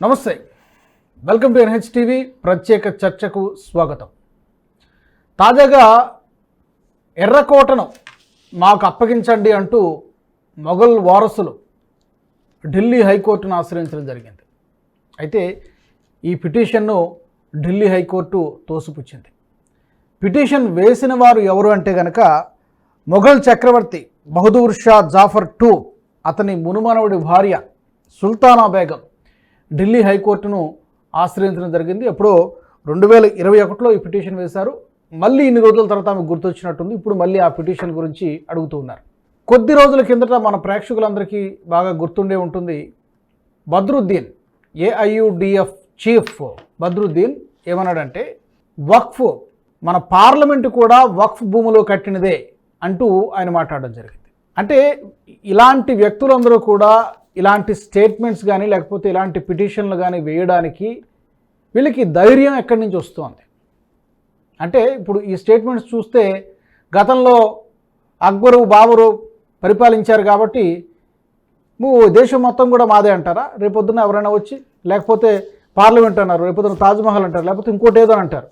నమస్తే. Welcome to NH TV. ప్రత్యేక చర్చకు స్వాగతం. తాజాగా ఎర్రకోటను మాకు అప్పగించండి అంటూ మొఘల్ వారసులు ఢిల్లీ హైకోర్టును ఆశ్రయించడం జరిగింది. అయితే ఈ పిటిషన్ను ఢిల్లీ హైకోర్టు తోసిపుచ్చింది. పిటిషన్ వేసిన వారు ఎవరు అంటే గనక మొఘల్ చక్రవర్తి బహదూర్ షా జాఫర్ టూ అతని మునుమానవుడి భార్య సుల్తానా బేగం. ఢిల్లీ హైకోర్టును ఆశ్రయించడం జరిగింది. ఎప్పుడో రెండు వేల ఇరవై ఒకటిలో ఈ పిటిషన్ వేశారు. మళ్ళీ ఇన్ని రోజుల తర్వాత ఆమెకు గుర్తొచ్చినట్టుంది. ఇప్పుడు మళ్ళీ ఆ పిటిషన్ గురించి అడుగుతూ ఉన్నారు. కొద్ది రోజుల కిందట మన ప్రేక్షకులందరికీ బాగా గుర్తుండే ఉంటుంది. బద్రుద్దీన్ ఏఐయుడిఎఫ్ చీఫ్ బద్రుద్దీన్ ఏమన్నాడంటే వక్ఫ్ మన పార్లమెంటు కూడా వక్ఫ్ భూమిలో కట్టినదే అంటూ ఆయన మాట్లాడడం జరిగింది. అంటే ఇలాంటి వ్యక్తులందరూ కూడా ఇలాంటి స్టేట్మెంట్స్ కానీ లేకపోతే ఇలాంటి పిటిషన్లు కానీ వేయడానికి వీళ్ళకి ధైర్యం ఎక్కడి నుంచి వస్తుంది? అంటే ఇప్పుడు ఈ స్టేట్మెంట్స్ చూస్తే గతంలో అక్బరు బాబరు పరిపాలించారు కాబట్టి నువ్వు దేశం మొత్తం కూడా మాదే అంటారా? రేపొద్దున ఎవరైనా వచ్చి లేకపోతే పార్లమెంట్ అన్నారు రేపొద్దున తాజ్మహల్ అంటారు లేకపోతే ఇంకోటి ఏదో అంటారు.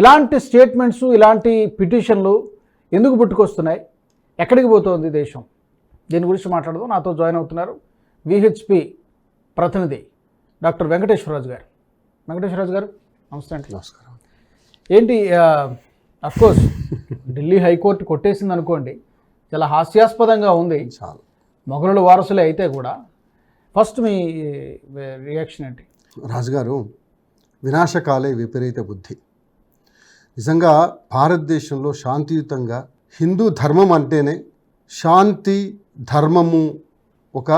ఇలాంటి స్టేట్మెంట్స్ ఇలాంటి పిటిషన్లు ఎందుకు పుట్టుకొస్తున్నాయి? ఎక్కడికి పోతుంది దేశం? దీని గురించి మాట్లాడదాం. నాతో జాయిన్ అవుతున్నారు విహెచ్పి ప్రతినిధి డాక్టర్ వెంకటేశ్వరరాజు గారు. వెంకటేశ్వరరాజు గారు నమస్తే అండి. నమస్కారం. ఏంటి అఫ్కోర్స్ ఢిల్లీ హైకోర్టు కొట్టేసింది అనుకోండి చాలా హాస్యాస్పదంగా ఉంది. చాలు. మొఘలుల వారసులే అయితే కూడా ఫస్ట్ మీ రియాక్షన్ ఏంటి? రాజుగారు వినాశకాలే విపరీత బుద్ధి. నిజంగా భారతదేశంలో శాంతియుతంగా హిందూ ధర్మం అంటేనే శాంతి ధర్మము ఒక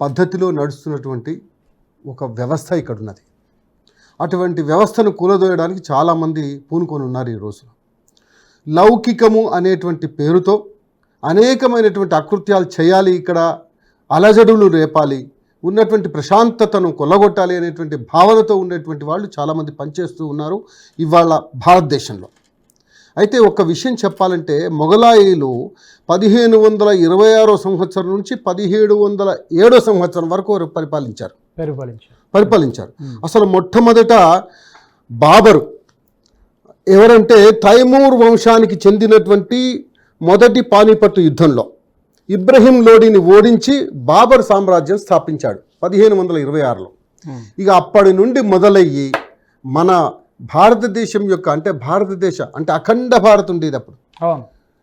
పద్ధతిలో నడుస్తున్నటువంటి ఒక వ్యవస్థ ఇక్కడ ఉన్నది అటువంటి వ్యవస్థను కూలదోయడానికి చాలామంది పూనుకొని ఉన్నారు ఈ రోజున. లౌకికము అనేటువంటి పేరుతో అనేకమైనటువంటి అకృత్యాలు చేయాలి ఇక్కడ అలజడులు రేపాలి ఉన్నటువంటి ప్రశాంతతను కొల్లగొట్టాలి అనేటువంటి భావనతో ఉండేటువంటి వాళ్ళు చాలామంది పనిచేస్తూ ఉన్నారు ఇవాళ భారతదేశంలో. అయితే ఒక విషయం చెప్పాలంటే మొఘలాయిలు పదిహేను వందల ఇరవై ఆరో సంవత్సరం నుంచి పదిహేడు వందల ఏడో సంవత్సరం వరకు వారు పరిపాలించారు. పరిపాలించారు. పరిపాలించారు. అసలు మొట్టమొదట బాబరు ఎవరంటే తైమూర్ వంశానికి చెందినటువంటి మొదటి పానిపట్టు యుద్ధంలో ఇబ్రహీం లోడిని ఓడించి బాబర్ సామ్రాజ్యం స్థాపించాడు పదిహేను వందల ఇరవై ఆరులో. ఇక అప్పటి నుండి మొదలయ్యి మన భారతదేశం యొక్క అంటే భారతదేశ అంటే అఖండ భారత్ ఉండేది అప్పుడు.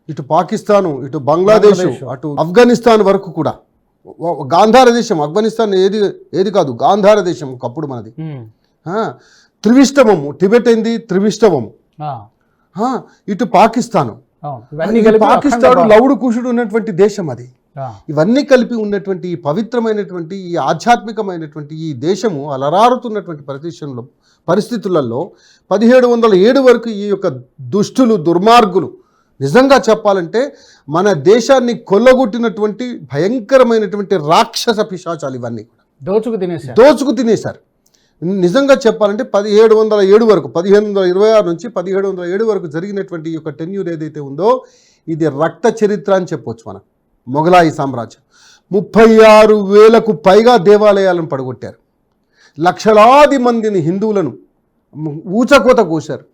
ఇటు పాకిస్తాను ఇటు బంగ్లాదేశ్ అటు ఆఫ్ఘనిస్తాన్ వరకు కూడా. గాంధార దేశం ఆఫ్ఘనిస్తాన్ ఏది ఏది కాదు గాంధార దేశం ఒకప్పుడు మనది. త్రివిష్టవము టిబెట్ ఆ, ఆ, ఇటు పాకిస్తాను. పాకిస్తాన్ లౌడు కుషుడు ఉన్నటువంటి దేశం అది. ఇవన్నీ కలిపి ఉన్నటువంటి ఈ పవిత్రమైనటువంటి ఈ ఆధ్యాత్మికమైనటువంటి ఈ దేశము అలరారుతున్నటువంటి పరిస్థితుల్లో పరిస్థితులలో పదిహేడు వందల ఏడు వరకు ఈ యొక్క దుష్టులు దుర్మార్గులు నిజంగా చెప్పాలంటే మన దేశాన్ని కొల్లగొట్టినటువంటి భయంకరమైనటువంటి రాక్షస పిశాచాలు ఇవన్నీ కూడా. దోచుకు తినేశారు. దోచుకు తినేశారు. నిజంగా చెప్పాలంటే పదిహేడు వందల ఏడు వరకు పదిహేను వందల ఇరవై ఆరు నుంచి పదిహేడు వందల ఏడు వరకు జరిగినటువంటి ఈ యొక్క టెన్యూర్ ఏదైతే ఉందో ఇది రక్త చరిత్ర అని చెప్పొచ్చు మనం. మొఘలాయి సామ్రాజ్యం. ముప్పై ఆరు వేలకు పైగా దేవాలయాలను పడగొట్టారు. లక్షలాది మందిని హిందువులను ఊచకోత కోశారు.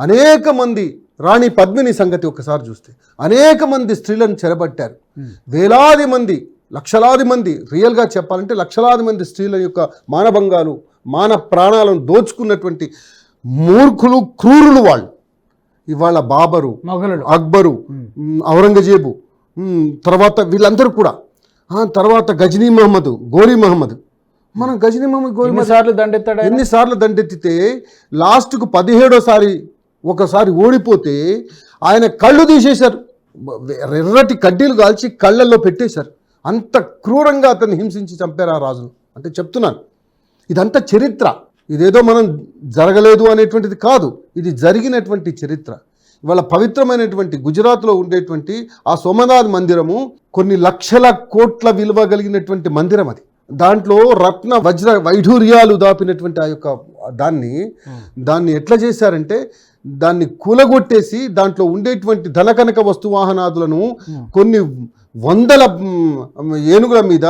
అనేక మంది రాణి పద్మిని సంగతి ఒకసారి చూస్తే అనేక మంది స్త్రీలను చెరబట్టారు. వేలాది మంది లక్షలాది మంది రియల్గా చెప్పాలంటే లక్షలాది మంది స్త్రీల యొక్క మానభంగాలు మాన ప్రాణాలను దోచుకున్నటువంటి మూర్ఖులు క్రూరులు వాళ్ళు. ఇవాళ బాబరు అక్బరు ఔరంగజేబు తర్వాత వీళ్ళందరూ కూడా. తర్వాత గజనీ మహమ్మద్ గోరీ మహమ్మద్. మనం గజనీ మహమ్మద్ గోరీ ఎన్నిసార్లు దండెత్తాడు? ఎన్నిసార్లు దండెత్తితే లాస్ట్కు పదిహేడోసారి ఒకసారి ఓడిపోతే ఆయన కళ్ళు తీసేశారు. ఎర్రటి కడ్డీలు కాల్చి కళ్ళల్లో పెట్టేశారు. అంత క్రూరంగా అతన్ని హింసించి చంపారు ఆ రాజును. అంటే చెప్తున్నాను. ఇదంతా చరిత్ర. ఇదేదో మనం జరగలేదు అనేటువంటిది కాదు. ఇది జరిగినటువంటి చరిత్ర. ఇవాళ పవిత్రమైనటువంటి గుజరాత్లో ఉండేటువంటి ఆ సోమనాథ్ మందిరము కొన్ని లక్షల కోట్ల విలువ కలిగినటువంటి మందిరం అది. దాంట్లో రత్న వజ్ర వైఢూర్యాలు దాపినటువంటి ఆ యొక్క దాన్ని దాన్ని ఎట్లా చేశారంటే దాన్ని కూలగొట్టేసి దాంట్లో ఉండేటువంటి ధనకనక వస్తు వాహనాదులను కొన్ని వందల ఏనుగుల మీద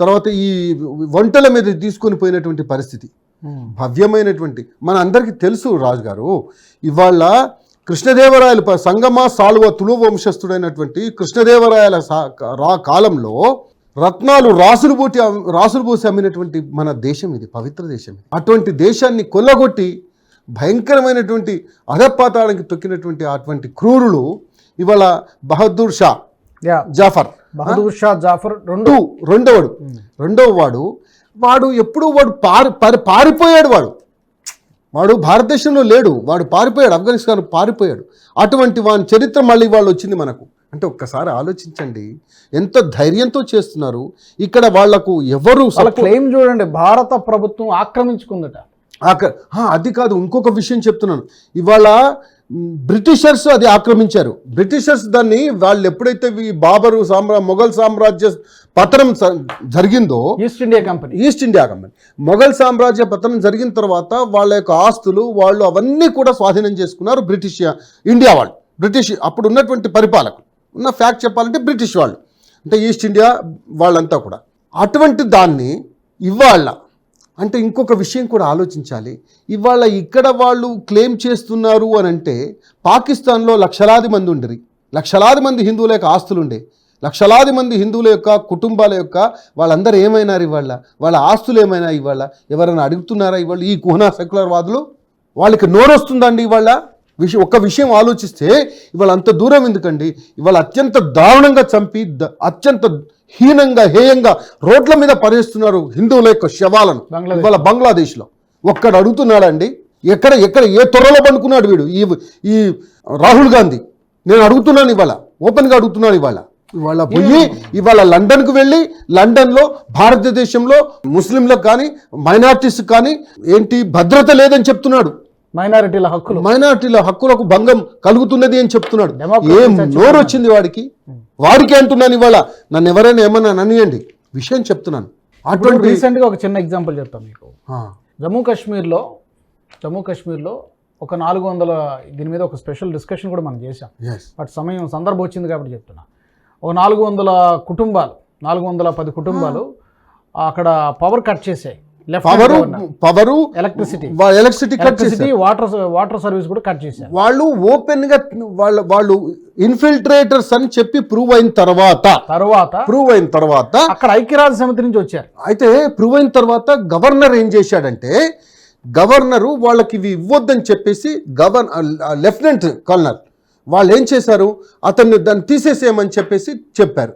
తర్వాత ఈ వంటల మీద తీసుకొని పోయినటువంటి పరిస్థితి ఉమ్. భవ్యమైనటువంటి మన అందరికీ తెలుసు రాజు గారు ఇవాళ కృష్ణదేవరాయలు సంగమ సాల్వ తులు వంశస్థుడైనటువంటి కృష్ణదేవరాయల సా- రా కాలంలో రత్నాలు రాసులు పోటి రాసులు పోసి అమ్మినటువంటి మన దేశం ఇది పవిత్ర దేశం ఇది. అటువంటి దేశాన్ని కొల్లగొట్టి భయంకరమైనటువంటి అధపాతాడానికి తొక్కినటువంటి అటువంటి క్రూరులు ఇవాళ బహదూర్ షా యా. జాఫర్. బహదూర్ షా జాఫర్ రెండు. రెండు రెండవడు. రెండవ వాడు వాడు ఎప్పుడు వాడు పారి పారి పారిపోయాడు వాడు. వాడు భారతదేశంలో లేడు వాడు పారిపోయాడు ఆఫ్ఘనిస్తాన్ పారిపోయాడు. అటువంటి వాని చరిత్ర మళ్ళీ వాళ్ళు వచ్చింది మనకు. అంటే ఒక్కసారి ఆలోచించండి. ఎంత ధైర్యంతో చేస్తున్నారు. ఇక్కడ వాళ్ళకు ఎవరు క్లెయిమ్ చూడండి. భారత ప్రభుత్వం ఆక్రమించుకుందట. అది కాదు. ఇంకొక విషయం చెప్తున్నాను. ఇవాళ బ్రిటిషర్స్ అది ఆక్రమించారు. బ్రిటిషర్స్ దాన్ని వాళ్ళు ఎప్పుడైతే ఈ బాబరు సామ్రా మొఘల్ సామ్రాజ్య పతనం జరిగిందో East India Company East India Company Mughal సామ్రాజ్య పతనం జరిగిన తర్వాత వాళ్ళ యొక్క ఆస్తులు వాళ్ళు అవన్నీ కూడా స్వాధీనం చేసుకున్నారు బ్రిటిష్ ఇండియా వాళ్ళు. బ్రిటిష్ అప్పుడు ఉన్నటువంటి పరిపాలకులు. ఉన్న ఫ్యాక్ట్ చెప్పాలంటే బ్రిటిష్ వాళ్ళు. అంటే ఈస్ట్ ఇండియా వాళ్ళంతా కూడా. అటువంటి దాన్ని ఇవాళ అంటే ఇంకొక విషయం కూడా ఆలోచించాలి. ఇవాళ ఇక్కడ వాళ్ళు క్లెయిమ్ చేస్తున్నారు అని అంటే పాకిస్తాన్లో లక్షలాది మంది ఉండరు. లక్షలాది మంది హిందువుల యొక్క ఆస్తులుండే. లక్షలాది మంది హిందువుల యొక్క కుటుంబాల యొక్క వాళ్ళందరూ ఏమైనారు ఇవాళ? వాళ్ళ ఆస్తులు ఏమైనా ఇవాళ? ఎవరైనా అడుగుతున్నారా ఇవాళ ఈ కుహనా సెక్యులర్ వాదులు? వాళ్ళకి నోరొస్తుందండి ఇవాళ? విషయం ఒక్క విషయం ఆలోచిస్తే ఇవాళ అంత దూరం ఎందుకండి? ఇవాళ అత్యంత దారుణంగా చంపి ద- అత్యంత హీనంగా హేయంగా రోడ్ల మీద పరేస్తున్నారు హిందువుల యొక్క శవాలను. ఇవాళ బంగ్లాదేశ్లో. ఒక్కడు అడుగుతున్నాడండి ఎక్కడ ఎక్కడ ఏ త్వరలో పండుకున్నాడు వీడు? ఈ ఈ రాహుల్ గాంధీ. నేను అడుగుతున్నాను ఇవాళ ఓపెన్గా అడుగుతున్నాను ఇవాళ. ఇవాళ పోయి ఇవాళ లండన్కు వెళ్ళి లండన్లో భారతదేశంలో ముస్లింలకు కానీ మైనార్టీస్ కానీ ఏంటి భద్రత లేదని చెప్తున్నాడు. మైనారిటీల హక్కులు. మైనార్టీల హక్కులకు భంగం కలుగుతున్నది అని చెప్తున్నాడు. ఏం. నోరు వచ్చింది వాడికి? వాడికి అంటున్నాను ఇవాళ. నన్ను ఎవరైనా ఏమన్నా ననియండి విషయం చెప్తున్నాను. అటువంటి రీసెంట్గా ఒక చిన్న ఎగ్జాంపుల్ చెప్తాను మీకు. జమ్మూ కాశ్మీర్లో జమ్మూ కాశ్మీర్లో ఒక నాలుగు వందల దీని మీద ఒక స్పెషల్ డిస్కషన్ కూడా మనం చేశాం. Yes. బట్ సమయం సందర్భం వచ్చింది కాబట్టి చెప్తున్నా. ఒక నాలుగు వందల కుటుంబాలు నాలుగు వందల పది కుటుంబాలు అక్కడ పవర్ కట్ చేసాయి power power electricity electricity cut electricity water water service కూడా కట్ చేశారు. వాళ్ళు ఓపెన్గా వాళ్ళ వాళ్ళు ఇన్ఫిల్ట్రేటర్స్ అని చెప్పి ప్రూవ్ అయిన తర్వాత తర్వాత ప్రూవ్ అయిన తర్వాత అక్కడ ఐక్యరాజ్య సమితి నుంచి వచ్చారు. అయితే ప్రూవ్ అయిన తర్వాత గవర్నర్ ఏం చేశాడంటే గవర్నరు వాళ్ళకి ఇవి ఇవ్వద్దని చెప్పేసి గవర్న లెఫ్టినెంట్ కల్నర్ వాళ్ళు ఏం చేశారు? అతన్ని దాన్ని తీసేసేయమని చెప్పేసి చెప్పారు.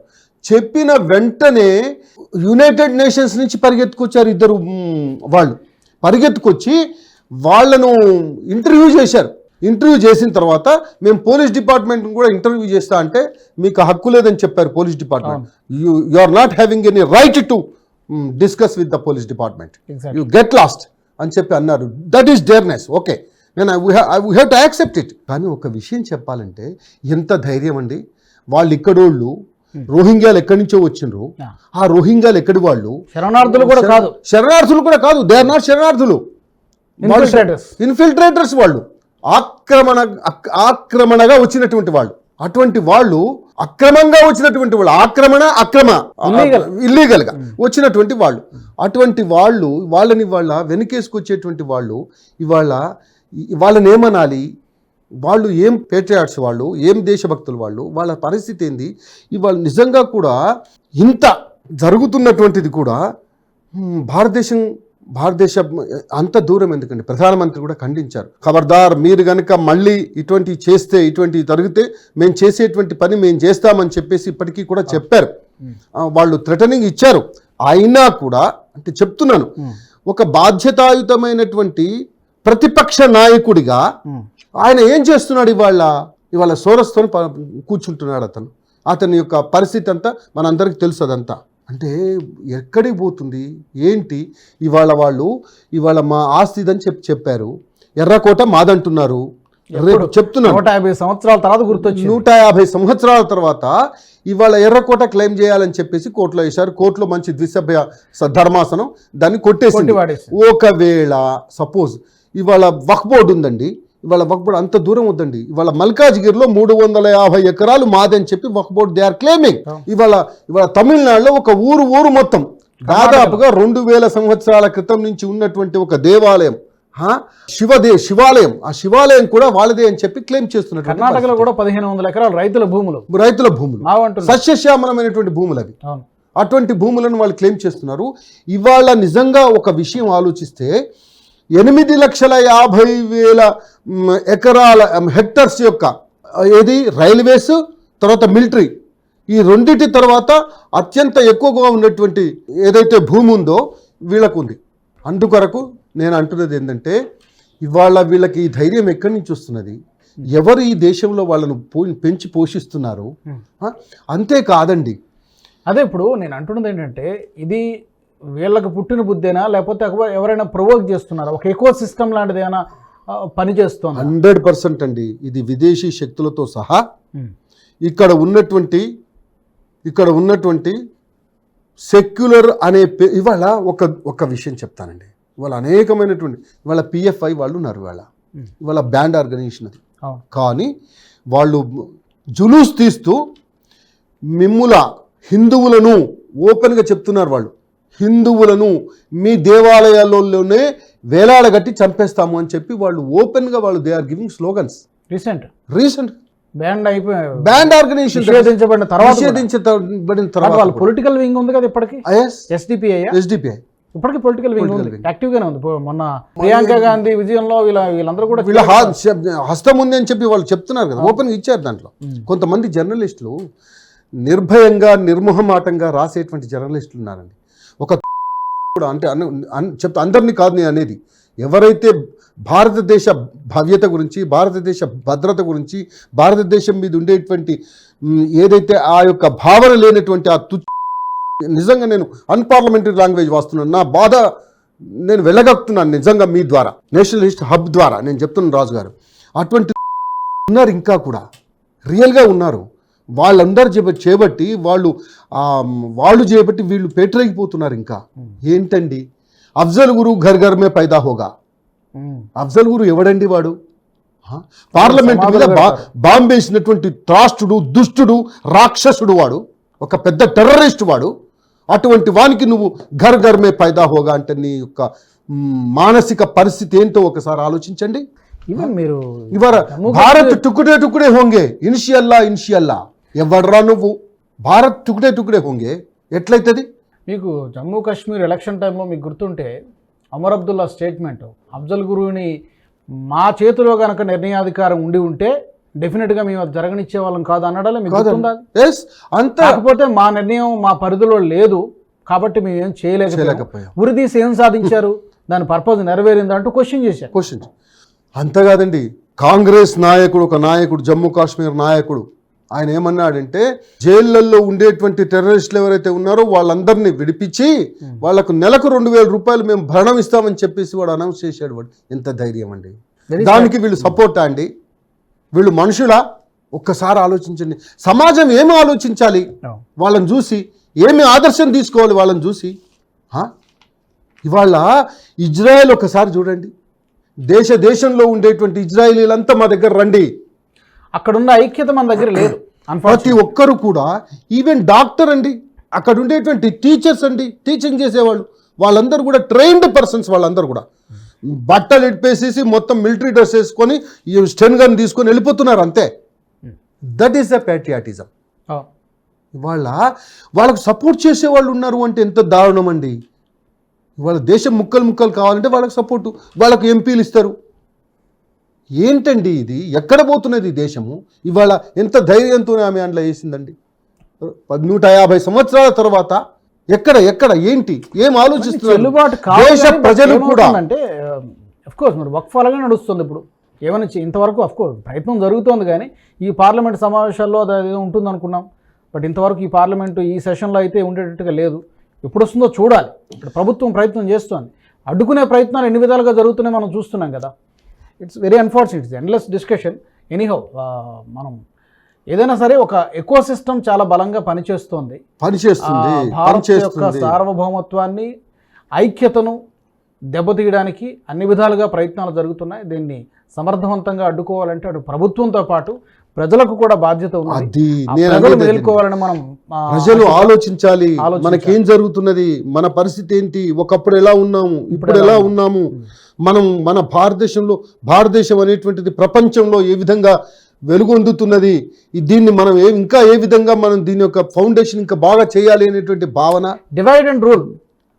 చెప్పిన వెంటనే యునైటెడ్ నేషన్స్ నుంచి పరిగెత్తుకొచ్చారు ఇద్దరు వాళ్ళు. పరిగెత్తుకొచ్చి వాళ్ళను ఇంటర్వ్యూ చేశారు. ఇంటర్వ్యూ చేసిన తర్వాత మేము పోలీస్ డిపార్ట్మెంట్ కూడా ఇంటర్వ్యూ చేస్తా అంటే మీకు హక్కు లేదని చెప్పారు police department. You you are not having any right to discuss with the police department. You get lost అని చెప్పి అన్నారు. That is dearness okay. నేను I have to accept it. కానీ ఒక విషయం చెప్పాలంటే ఎంత ధైర్యం అండి. వాళ్ళు ఇక్కడోళ్ళు రోహింగ్యాలు ఎక్కడి నుంచో వచ్చిండ్రు. ఆ రోహింగ్యాలు ఎక్కడి వాళ్ళు? శరణార్థులు కూడా కాదు. శరణార్థులు కూడా కాదు. దే ఆర్ నాట్ శరణార్థులు. ఇన్ఫిల్ట్రేటర్స్ వాళ్ళు. ఆక్రమణ ఆక్రమణగా వచ్చినటువంటి వాళ్ళు. అటువంటి వాళ్ళు అక్రమంగా వచ్చినటువంటి వాళ్ళు. ఆక్రమణ అక్రమ. Illegal. ఇల్లీగల్గా వచ్చినటువంటి వాళ్ళు. అటువంటి వాళ్ళు వాళ్ళని వాళ్ళ వెనకేసుకొచ్చేటువంటి వాళ్ళు ఇవాళ వాళ్ళని ఏమనాలి? వాళ్ళు ఏం పేట్రియాట్స్ వాళ్ళు ఏం దేశభక్తులు వాళ్ళు వాళ్ళ పరిస్థితి ఏంది? ఇవాళ నిజంగా కూడా ఇంత జరుగుతున్నటువంటిది కూడా భారతదేశం భారతదేశం అంత దూరం ఎందుకండి? ప్రధానమంత్రి కూడా ఖండించారు. ఖబర్దార్ మీరు కనుక మళ్ళీ ఇటువంటి చేస్తే ఇటువంటి జరిగితే మేము చేసేటువంటి పని మేము చేస్తామని చెప్పేసి ఇప్పటికీ కూడా చెప్పారు. వాళ్ళు థ్రెటనింగ్ ఇచ్చారు. అయినా కూడా అంటే చెప్తున్నాను ఒక బాధ్యతాయుతమైనటువంటి ప్రతిపక్ష నాయకుడిగా. ఆయన ఏం చేస్తున్నాడు ఇవాళ? ఇవాళ సోరస్తో కూర్చుంటున్నాడు అతను. అతని యొక్క పరిస్థితి అంతా మనందరికీ తెలుసు అదంతా. అంటే ఎక్కడికి పోతుంది? ఏంటి? ఇవాళ వాళ్ళు ఇవాళ మా ఆస్తి ఇదని చెప్పి చెప్పారు. ఎర్రకోట మాదంటున్నారు. రేపు చెప్తున్నాను. నూట యాభై సంవత్సరాల తర్వాత గుర్తొచ్చింది. నూట యాభై సంవత్సరాల తర్వాత ఇవాళ ఎర్రకోట క్లెయిమ్ చేయాలని చెప్పేసి కోర్టులో వేశారు. కోర్టులో మంచి ద్విసభ్య ధర్మాసనం దాన్ని కొట్టివాడేసింది. ఒకవేళ సపోజ్ ఇవాళ వక్ బోర్డు ఉందండి. ఇవాళ వక్ బోర్డు అంత దూరం వద్దండి. ఇవాళ మల్కాజ్గిరిలో మూడు వందల యాభై ఎకరాలు మాదని చెప్పి వక్ బోర్డు దే ఆర్ క్లెయిమింగ్. ఇవాళ ఇవాళ తమిళనాడులో ఒక ఊరు ఊరు మొత్తం దాదాపుగా రెండు వేల సంవత్సరాల క్రితం నుంచి ఉన్నటువంటి ఒక దేవాలయం? శివదే శివాలయం. ఆ శివాలయం కూడా వాళ్ళదే అని చెప్పి క్లెయిమ్ చేస్తున్నటువంటి కర్ణాటకలో కూడా పదిహేను వందల ఎకరాలు రైతుల భూములు. రైతుల భూములు. సస్యశ్యామలమైనటువంటి భూములు అవి. అటువంటి భూములను వాళ్ళు క్లెయిమ్ చేస్తున్నారు. ఇవాళ నిజంగా ఒక విషయం ఆలోచిస్తే ఎనిమిది లక్షల యాభై వేల ఎకరాల హెక్టర్స్ యొక్క ఏది? రైల్వేస్ తర్వాత మిలిటరీ. ఈ రెండిటి తర్వాత అత్యంత ఎక్కువగా ఉన్నటువంటి ఏదైతే భూమి ఉందో వీళ్ళకు ఉంది. అందుకొరకు నేను అంటున్నది ఏంటంటే ఇవాళ వీళ్ళకి ఈ ధైర్యం ఎక్కడి నుంచి వస్తున్నది? ఎవరు ఈ దేశంలో వాళ్ళను పో- పెంచి పోషిస్తున్నారు? అంతేకాదండి. అదే ఇప్పుడు నేను అంటున్నది ఏంటంటే ఇది వీళ్ళకి పుట్టిన బుద్ధేనా? లేకపోతే ఎవ- ఎవరైనా ప్రొవోక్ చేస్తున్నారా? ఒక ఎకో సిస్టమ్ లాంటిది ఏమైనా ఆ, పని చేస్తుందా? హండ్రెడ్ పర్సెంట్ అండి. ఇది విదేశీ శక్తులతో సహా. ఇక్కడ ఉన్నటువంటి ఇక్కడ ఉన్నటువంటి సెక్యులర్ అనే పే- ఇవాళ ఒక ఒక విషయం చెప్తానండి. ఇవాళ అనేకమైనటువంటి ఇవాళ పిఎఫ్ఐ వాళ్ళు ఉన్నారు ఇవాళ. ఇవాళ బ్యాండ్ ఆర్గనైజేషన్ అది. కానీ వాళ్ళు జులూస్ తీస్తూ మిమ్ముల హిందువులను ఓపెన్గా చెప్తున్నారు వాళ్ళు. హిందువులను మీ దేవాలయాల్లోనే వేలాడగట్టి చంపేస్తాము అని చెప్పి వాళ్ళు ఓపెన్గా వాళ్ళు they are giving slogans. Recent. Recent. Ban అయిపోయి బ్యాండ్ ఆర్గనైజేషన్ నిషేధించబడిన తర్వాత. నిషేధించబడిన వాళ్ళ తర్వాత పొలిటికల్ వింగ్ ఉంది కదా ఇప్పటికి? ఎస్డిపిఐ ఎస్డిపిఐ ఇప్పటికి పొలిటికల్ వింగ్ ఉంది. యాక్టివ్ గానే ఉంది. మొన్న ప్రియాంక గాంధీ విజయంలో వీళ్ళ వీళ్ళందరూ కూడా వీళ్ళ హస్తం ఉంది అని చెప్పి వాళ్ళు చెప్తున్నారు కదా. ఓపెన్ ఇచ్చారు దాంట్లో. కొంతమంది జర్నలిస్టులు నిర్భయంగా నిర్మోహమాటంగా రాసేటువంటి జర్నలిస్టులు ఉన్నారండి. ఒక కూడా అంటే అన్న అన్- చెప్తా అందరినీ కాదు నేను అనేది. ఎవరైతే భారతదేశ భవ్యత గురించి భారతదేశ భద్రత గురించి భారతదేశం మీద ఉండేటువంటి ఏదైతే ఆ యొక్క భావన లేనటువంటి ఆ తుచ్చ నిజంగా నేను అన్పార్లమెంటరీ లాంగ్వేజ్ వాస్తున్నాను. నా బాధ నేను వెళ్ళగక్కుతున్నాను నిజంగా మీ ద్వారా నేషనలిస్ట్ హబ్ ద్వారా. నేను చెప్తున్నాను రాజు గారు అటువంటి ఉన్నారు ఇంకా కూడా. రియల్గా ఉన్నారు. వాళ్ళందరూ చేప చేపట్టి వాళ్ళు వాళ్ళు చేపట్టి వీళ్ళు పేటరైపోతున్నారు ఇంకా. ఏంటండి? అఫ్జల్ గురు ఘర్ ఘర్ మే పైదా హోగా. అఫ్జల్ గురు ఎవడండి వాడు? పార్లమెంట్ మీద బా బాంబు వేసినటువంటి త్రాష్టుడు దుష్టుడు రాక్షసుడు వాడు. ఒక పెద్ద టెర్రరిస్ట్ వాడు. అటువంటి వానికి నువ్వు ఘర్ ఘర్ మే పైదా హోగా అంటే నీ యొక్క మానసిక పరిస్థితి ఏంటో ఒకసారి ఆలోచించండి. ఈవెన్ మీరు ఇవర భారత్ టుకుడే టుకుడే హోంగే. ఇనిషియల్లా ఇనిషియల్లా. ఎవడ్రా నువ్వు? భారత్ టుకుడే టుకుడే హోంగే ఎట్లయితది? మీకు జమ్మూ కాశ్మీర్ ఎలక్షన్ టైంలో మీకు గుర్తుంటే అమర్ అబ్దుల్లా స్టేట్మెంట్ అఫ్జల్ గురువుని మా చేతిలో కనుక నిర్ణయాధికారం ఉండి ఉంటే డెఫినెట్గా మేము అది జరగనిచ్చే వాళ్ళం కాదు అనడాలే మీకు అంత కాకపోతే మా నిర్ణయం మా పరిధిలో లేదు కాబట్టి మేము ఏం చేయలేకపోయాం. చేయలేకపోయాం. ఉరిదీసి ఏం సాధించారు? దాని పర్పస్ నెరవేరింది అంటూ క్వశ్చన్ చేశారు. క్వశ్చన్ అంతేకాదండి కాంగ్రెస్ నాయకుడు ఒక నాయకుడు జమ్మూ కాశ్మీర్ నాయకుడు ఆయన ఏమన్నాడంటే జైళ్ళల్లో ఉండేటువంటి టెర్రరిస్టులు ఎవరైతే ఉన్నారో వాళ్ళందరినీ విడిపించి వాళ్ళకు నెలకు రెండు వేల రూపాయలు మేము భరణం ఇస్తామని చెప్పేసి వాడు అనౌన్స్ చేశాడు వాడు. ఎంత ధైర్యం అండి. దానికి వీళ్ళు సపోర్ట్ అండి? వీళ్ళు మనుషులా? ఒక్కసారి ఆలోచించండి. సమాజం ఏమి ఆలోచించాలి? వాళ్ళని చూసి ఏమి ఆదర్శం తీసుకోవాలి వాళ్ళని చూసి? ఇవాళ ఇజ్రాయెల్ ఒకసారి చూడండి. దేశ దేశంలో ఉండేటువంటి ఇజ్రాయేలీలంతా మా దగ్గర రండి. అక్కడున్న ఐక్యత మన దగ్గర లేదు ప్రతి ఒక్కరు కూడా ఈవెన్ డాక్టర్ అండి అక్కడ ఉండేటువంటి టీచర్స్ అండి టీచింగ్ చేసేవాళ్ళు వాళ్ళందరూ కూడా ట్రైన్డ్ పర్సన్స్ వాళ్ళందరూ కూడా. బట్టలు ఇడిపేసేసి మొత్తం మిలిటరీ డ్రెస్ వేసుకొని స్టెన్ గన్ తీసుకొని వెళ్ళిపోతున్నారు అంతే. దట్ ఈస్ ద ప్యాట్రియాటిజం ఇవాళ వాళ్ళకు సపోర్ట్ చేసే వాళ్ళు ఉన్నారు అంటే ఎంత దారుణం అండి. వాళ్ళ దేశం ముక్కలు ముక్కలు కావాలంటే వాళ్ళకి సపోర్టు వాళ్ళకు ఎంపీలు ఇస్తారు. ఏంటండి ఇది? ఎక్కడ పోతున్నది దేశము? ఇవాళ ఎంత ధైర్యంతో ఆమె అందులో వేసిందండి. నూట యాభై సంవత్సరాల తర్వాత ఎక్కడ ఎక్కడ ఏంటి? ఏం ఆలోచిస్తున్నారు? దేశ ప్రజలు కూడా. అంటే కోర్స్ మరి వక్ఫ్ అలాగే నడుస్తుంది ఇప్పుడు. ఏమైనా ఇంతవరకు కోర్స్ ప్రయత్నం జరుగుతోంది కానీ ఈ పార్లమెంట్ సమావేశాల్లో అది ఏదో ఉంటుంది అనుకున్నాం. బట్ ఇంతవరకు ఈ పార్లమెంటు ఈ సెషన్లో అయితే ఉండేటట్టుగా లేదు. ఎప్పుడు వస్తుందో చూడాలి. ఇప్పుడు ప్రభుత్వం ప్రయత్నం చేస్తోంది. అడ్డుకునే ప్రయత్నాలు ఎన్ని విధాలుగా జరుగుతున్నాయి మనం చూస్తున్నాం కదా. It's very unfortunate it's endless discussion anyhow మనం ఏదైనా సరే ఒక ఎకో సిస్టమ్ చాలా బలంగా పనిచేస్తోంది. పనిచేస్తుంది భారత్ యొక్క సార్వభౌమత్వాన్ని ఐక్యతను దెబ్బతీయడానికి అన్ని విధాలుగా ప్రయత్నాలు జరుగుతున్నాయి. దీన్ని సమర్థవంతంగా అడ్డుకోవాలంటే అటు ప్రభుత్వంతో పాటు ప్రజలకు కూడా బాధ్యత ఉంది ప్రజలు మేల్కోవాలని మనం ప్రజలు ఆలోచించాలి. మనకేం జరుగుతున్నది? మన పరిస్థితి ఏంటి? ఒకప్పుడు ఎలా ఉన్నాము? ఇప్పుడు ఎలా ఉన్నాము? మనం మన భారతదేశంలో భారతదేశం అనేటువంటిది ప్రపంచంలో ఏ విధంగా వెలుగొందుతున్నది? దీన్ని మనం ఏ ఇంకా ఏ విధంగా మనం దీని యొక్క ఫౌండేషన్ ఇంకా బాగా చేయాలి అనేటువంటి భావన? Divide and rule.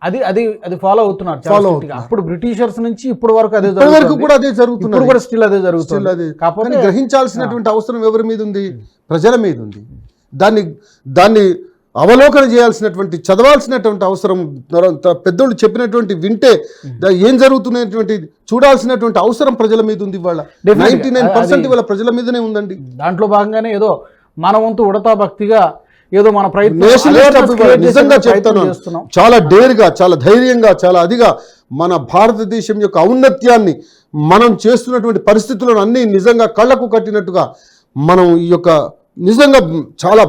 అది అది అది ఫాలో అవుతున్నారు గా. అప్పుడు బ్రిటిషర్స్ నుంచి ఇప్పుడు వరకు అదే వరకు జరుగుతుంది. కూడా అదే జరుగుతున్నది. కూడా స్టిల్ అదే జరుగుతుంది. అదే. కాకపోతే గ్రహించాల్సినటువంటి అవసరం ఎవరి మీద ఉంది? ప్రజల మీద ఉంది. దాన్ని దాన్ని అవలోకన చేయాల్సినటువంటి చదవాల్సినటువంటి అవసరం పెద్దోళ్ళు చెప్పినటువంటి వింటే దా- ఏం జరుగుతున్నటువంటి చూడాల్సినటువంటి అవసరం ప్రజల మీద ఉంది ఇవాళ. నైన్టీ నైన్ పర్సెంట్ ఇవాళ ప్రజల మీదనే ఉందండి. దాంట్లో భాగంగానే ఏదో మన వంతు ఉడతా భక్తిగా ఏదో మన ప్రయత్నం చాలా డేర్గా చాలా ధైర్యంగా చాలా అదిగా మన భారతదేశం యొక్క ఔన్నత్యాన్ని మనం చేస్తున్నటువంటి పరిస్థితులను అన్ని నిజంగా కళ్ళకు కట్టినట్టుగా మనం ఈ యొక్క నిజంగా చాలా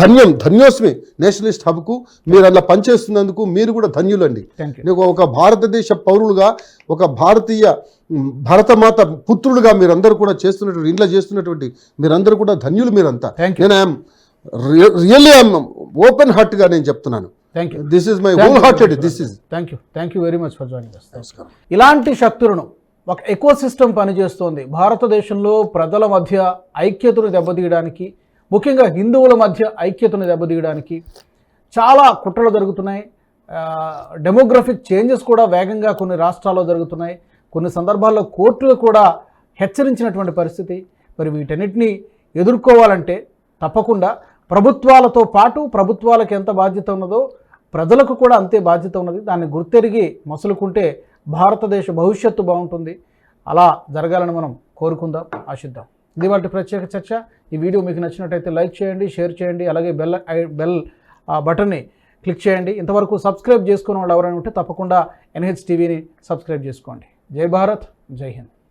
ధన్యం ధన్యోస్మి నేషనలిస్ట్ హబ్కు మీరు అలా పనిచేస్తున్నందుకు మీరు కూడా ధన్యులండి. నేను ఒక భారతదేశ పౌరులుగా ఒక భారతీయ భరతమాత పుత్రులుగా మీరందరూ కూడా చేస్తున్నటువంటి ఇంట్లో చేస్తున్నటువంటి మీరందరూ కూడా ధన్యులు మీరంతా. నేను రియల్లీ ఐఎమ్ ఓపెన్ హార్ట్గా నేను చెప్తున్నాను. Thank you this is my whole hearted this is thank you thank you very much for joining ఇలాంటి శక్తులను ఒక ఎకో సిస్టమ్ పనిచేస్తోంది. భారతదేశంలో ప్రజల మధ్య ఐక్యతను దెబ్బతీయడానికి ముఖ్యంగా హిందువుల మధ్య ఐక్యతను దెబ్బతీయడానికి చాలా కుట్రలు జరుగుతున్నాయి. డెమోగ్రఫిక్ చేంజెస్ కూడా వేగంగా కొన్ని రాష్ట్రాల్లో జరుగుతున్నాయి. కొన్ని సందర్భాల్లో కోర్టులు కూడా హెచ్చరించినటువంటి పరిస్థితి. మరి వీటన్నిటిని ఎదుర్కోవాలంటే తప్పకుండా ప్రభుత్వాలతో పాటు ప్రభుత్వాలకు ఎంత బాధ్యత ఉన్నదో ప్రజలకు కూడా అంతే బాధ్యత ఉన్నది. దాన్ని గుర్తెరిగి మసులుకుంటే భారతదేశ భవిష్యత్తు బాగుంటుంది. అలా జరగాలని మనం కోరుకుందాం ఆశిద్దాం. ఇది వాటి ప్రత్యేక చర్చ. ఈ వీడియో మీకు నచ్చినట్టయితే లైక్ చేయండి షేర్ చేయండి అలాగే బెల్ ఐ- బెల్ ఆ, బటన్ని క్లిక్ చేయండి. ఇంతవరకు సబ్స్క్రైబ్ చేసుకున్న వాళ్ళు ఎవరైనా ఉంటే తప్పకుండా ఎన్హెచ్ టీవీని సబ్స్క్రైబ్ చేసుకోండి. జై భారత్ జై హింద్.